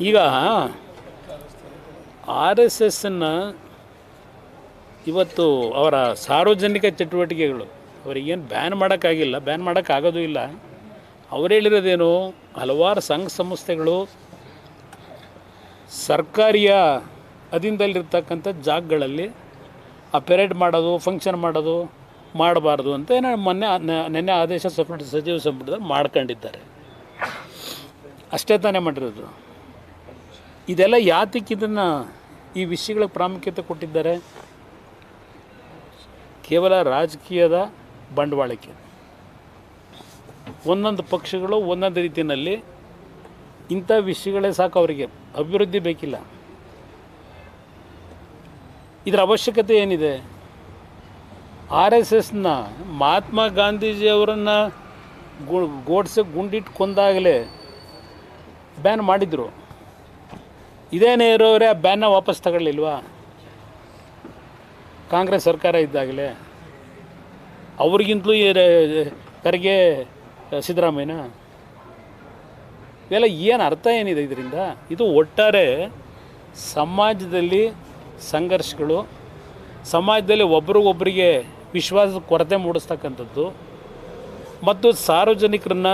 ಈಗ R S ಎಸ್ಸನ್ನು ಇವತ್ತು ಅವರ ಸಾರ್ವಜನಿಕ ಚಟುವಟಿಕೆಗಳು ಅವರಿಗೇನು ಬ್ಯಾನ್ ಮಾಡೋಕ್ಕಾಗಿಲ್ಲ ಬ್ಯಾನ್ ಮಾಡೋಕ್ಕಾಗೋದು ಇಲ್ಲ. ಅವ್ರು ಹೇಳಿರೋದೇನು, ಹಲವಾರು ಸಂಘ ಸಂಸ್ಥೆಗಳು ಸರ್ಕಾರಿಯ ಅಧೀನದಲ್ಲಿರ್ತಕ್ಕಂಥ ಜಾಗಗಳಲ್ಲಿ ಆ ಮಾಡೋದು ಫಂಕ್ಷನ್ ಮಾಡೋದು ಮಾಡಬಾರ್ದು ಅಂತ ಏನೋ ಮೊನ್ನೆ ನಿನ್ನೆ ಆದೇಶ ಸಂಪುಟ ಸಚಿವ ಸಂಪುಟದಲ್ಲಿ ಮಾಡ್ಕೊಂಡಿದ್ದಾರೆ. ಅಷ್ಟೇ ತಾನೇ ಮಾಡಿರೋದು. ಇದೆಲ್ಲ ಯಾತಕ್ಕೆ ಇದನ್ನು ಈ ವಿಷಯಗಳಿಗೆ ಪ್ರಾಮುಖ್ಯತೆ ಕೊಟ್ಟಿದ್ದಾರೆ? ಕೇವಲ ರಾಜಕೀಯದ ಬಂಡವಾಳಕ್ಕೆ. ಒಂದೊಂದು ಪಕ್ಷಗಳು ಒಂದೊಂದು ರೀತಿಯಲ್ಲಿ ಇಂಥ ವಿಷಯಗಳೇ ಸಾಕು ಅವರಿಗೆ. ಅಭಿವೃದ್ಧಿ ಬೇಕಿಲ್ಲ. ಇದರ ಅವಶ್ಯಕತೆ ಏನಿದೆ? ಆರ್ ಎಸ್ ಎಸ್ನ ಮಹಾತ್ಮ ಗಾಂಧೀಜಿಯವರನ್ನು ಗು, ಗೋಡ್ಸೆ ಗುಂಡಿಟ್ಟು ಕೊಂದಾಗಲೇ ಬ್ಯಾನ್ ಮಾಡಿದರು. ಇದೇನೇ ಇರೋರೆ ಆ ಬ್ಯಾನ್ನ ವಾಪಸ್ ತಗೊಳ್ಳಿಲ್ವಾ? ಕಾಂಗ್ರೆಸ್ ಸರ್ಕಾರ ಇದ್ದಾಗಲೇ. ಅವ್ರಿಗಿಂತಲೂ ಕರೆಗೆ ಸಿದ್ದರಾಮಯ್ಯನ? ಇವೆಲ್ಲ ಏನು ಅರ್ಥ ಏನಿದೆ ಇದರಿಂದ? ಇದು ಒಟ್ಟಾರೆ ಸಮಾಜದಲ್ಲಿ ಸಂಘರ್ಷಗಳು, ಸಮಾಜದಲ್ಲಿ ಒಬ್ರಿಗೊಬ್ಬರಿಗೆ ವಿಶ್ವಾಸದ ಕೊರತೆ ಮೂಡಿಸ್ತಕ್ಕಂಥದ್ದು, ಮತ್ತು ಸಾರ್ವಜನಿಕರನ್ನ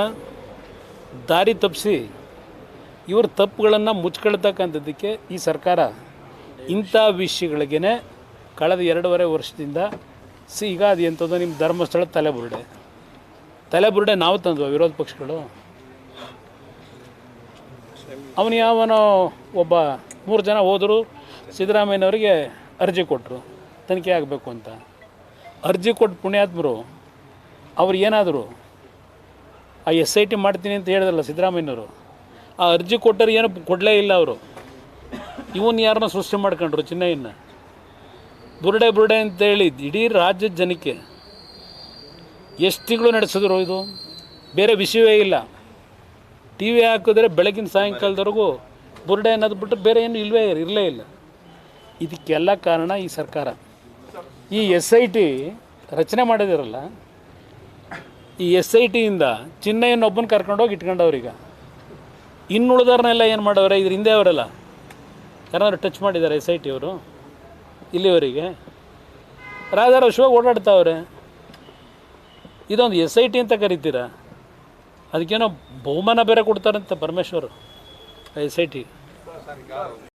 ದಾರಿ ತಪ್ಪಿಸಿ ಇವ್ರ ತಪ್ಪುಗಳನ್ನು ಮುಚ್ಕೊಳ್ತಕ್ಕಂಥದ್ದಕ್ಕೆ ಈ ಸರ್ಕಾರ ಇಂಥ ವಿಷಯಗಳಿಗೇ ಕಳೆದ ಎರಡೂವರೆ ವರ್ಷದಿಂದ ಸಿ, ಈಗ ಅದು ಎಂಥದ್ದು ನಿಮ್ಮ ಧರ್ಮಸ್ಥಳ ತಲೆಬುರುಡೆ. ತಲೆಬುರುಡೆ ನಾವು ತಂದ್ವ, ವಿರೋಧ ಪಕ್ಷಗಳು. ಅವನು ಯಾವನೋ ಒಬ್ಬ ಮೂರು ಜನ ಹೋದರು, ಸಿದ್ದರಾಮಯ್ಯನವರಿಗೆ ಅರ್ಜಿ ಕೊಟ್ಟರು ತನಿಖೆ ಆಗಬೇಕು ಅಂತ. ಅರ್ಜಿ ಕೊಟ್ಟು ಪುಣ್ಯಾತ್ಮರು, ಅವ್ರು ಏನಾದರೂ, ಆ ಎಸ್ ಐ ಟಿ ಮಾಡ್ತೀನಿ ಅಂತ ಹೇಳಿದ್ರಲ್ಲ ಸಿದ್ದರಾಮಯ್ಯನವರು ಆ ಅರ್ಜಿ ಕೊಟ್ಟರು ಏನು ಕೊಡಲೇ ಇಲ್ಲ ಅವರು. ಇವನ್ ಯಾರನ್ನ ಸೃಷ್ಟಿ ಮಾಡ್ಕೊಂಡ್ರು ಚಿನ್ನಯ್ಯನ ಬುರುಡೆ ಬುರುಡೆ ಅಂತೇಳಿ ಇಡೀ ರಾಜ್ಯದ ಜನಕ್ಕೆ ಎಷ್ಟು ತಿಂಗಳು ನಡೆಸಿದ್ರು ಇದು? ಬೇರೆ ವಿಷಯವೇ ಇಲ್ಲ. ಟಿ ವಿ ಹಾಕಿದ್ರೆ ಬೆಳಗಿನ ಸಾಯಂಕಾಲದವರೆಗೂ ಬುರುಡೆ ಅನ್ನೋದು ಬಿಟ್ಟು ಬೇರೆ ಏನು ಇಲ್ಲವೇ ಇರಲೇ ಇಲ್ಲ. ಇದಕ್ಕೆಲ್ಲ ಕಾರಣ ಈ ಸರ್ಕಾರ. ಈ ಎಸ್ ಐ ಟಿ ರಚನೆ ಮಾಡಿದಿರಲ್ಲ, ಈ ಎಸ್ ಐ ಟಿಯಿಂದ ಚಿನ್ನಯ್ಯನೊಬ್ಬನ ಕರ್ಕೊಂಡೋಗಿ ಇಟ್ಕೊಂಡವ್ರೀಗ. ಇನ್ನುಳಿದವ್ರನ್ನೆಲ್ಲ ಏನು ಮಾಡವ್ರೆ ಇದ್ರ ಹಿಂದೆ ಅವರೆಲ್ಲ. ಯಾರಾದ್ರು ಟಚ್ ಮಾಡಿದ್ದಾರೆ ಎಸ್ ಐ ಟಿ ಅವರು ಇಲ್ಲಿವರೆಗೆ ರಾಜಾರ ಶಿವಾಗ ಓಡಾಡ್ತಾವ್ರೆ ಇದೊಂದು ಎಸ್ ಐ ಟಿ ಅಂತ ಕರಿತೀರಾ? ಅದಕ್ಕೇನೋ ಬಹುಮಾನ ಬೇರೆ ಕೊಡ್ತಾರಂತೆ ಪರಮೇಶ್ವರ್. S I T